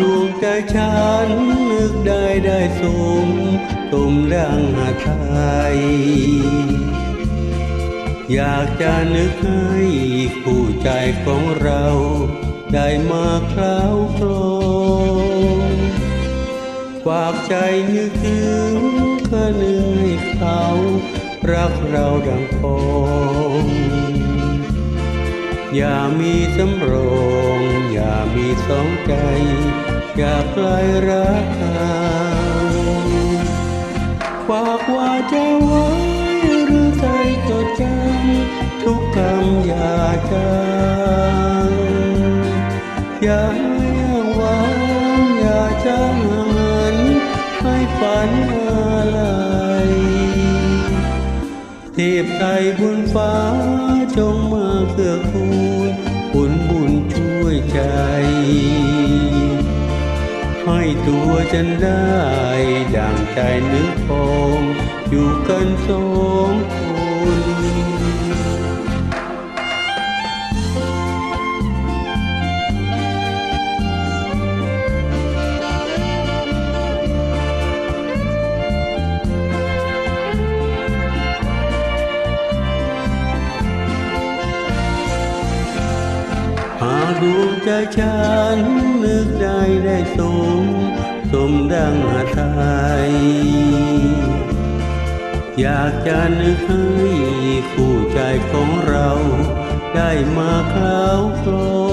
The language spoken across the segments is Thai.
ดวงใจฉันนึกได้ได้สมตุมดังหาไทยอยากจะนึกให้คู่ใจของเรา ได้มาคราวครองฝากใจนึกถึงก็นึกให้เขา รักเราดังพอง อย่ามีสำรองอย่ามีสองใจ อย่าใกล้รักเขาฝากว่าจะไว้หรือใจจดจำทุกคำอย่าจางอย่าให้หวังอย่าจางหันให้ฝันอะไรเทพไทยบนฟ้าจงมาเกื้อกู ให้ตัวฉันได้ดังใจนึกพองอยู่กันสองคน หากดวงใจฉันนึกได้ได้สม สมดังหาไทยอยากจะนึกให้คู่ใจของเรา ได้มาคราวครอ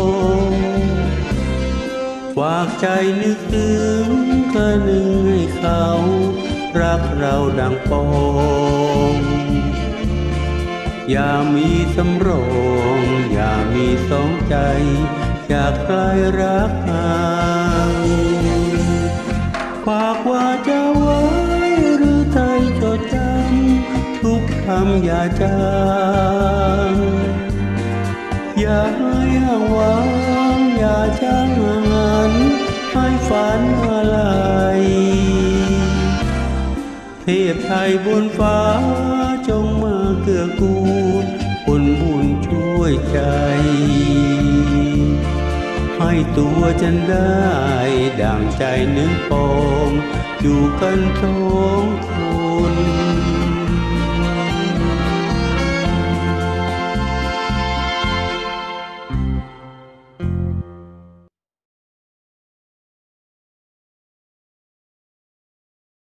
งฝากใจนึกถึงก็นึกให้เขา รักเราดังปอง อย่ามีสำรองอย่ามีสองใจอยากใครรักห่างฝากว่าจะไว้หรือใจจดจำทุกคำอย่าจางอย่าให้หวังอย่าจางหันให้ฝันอะไรเทพไทยบนฟ้าจง อกูลผลบุญช่วยใจ ให้ตัวฉันได้ดังใจนึกปอง อยู่กันสองคน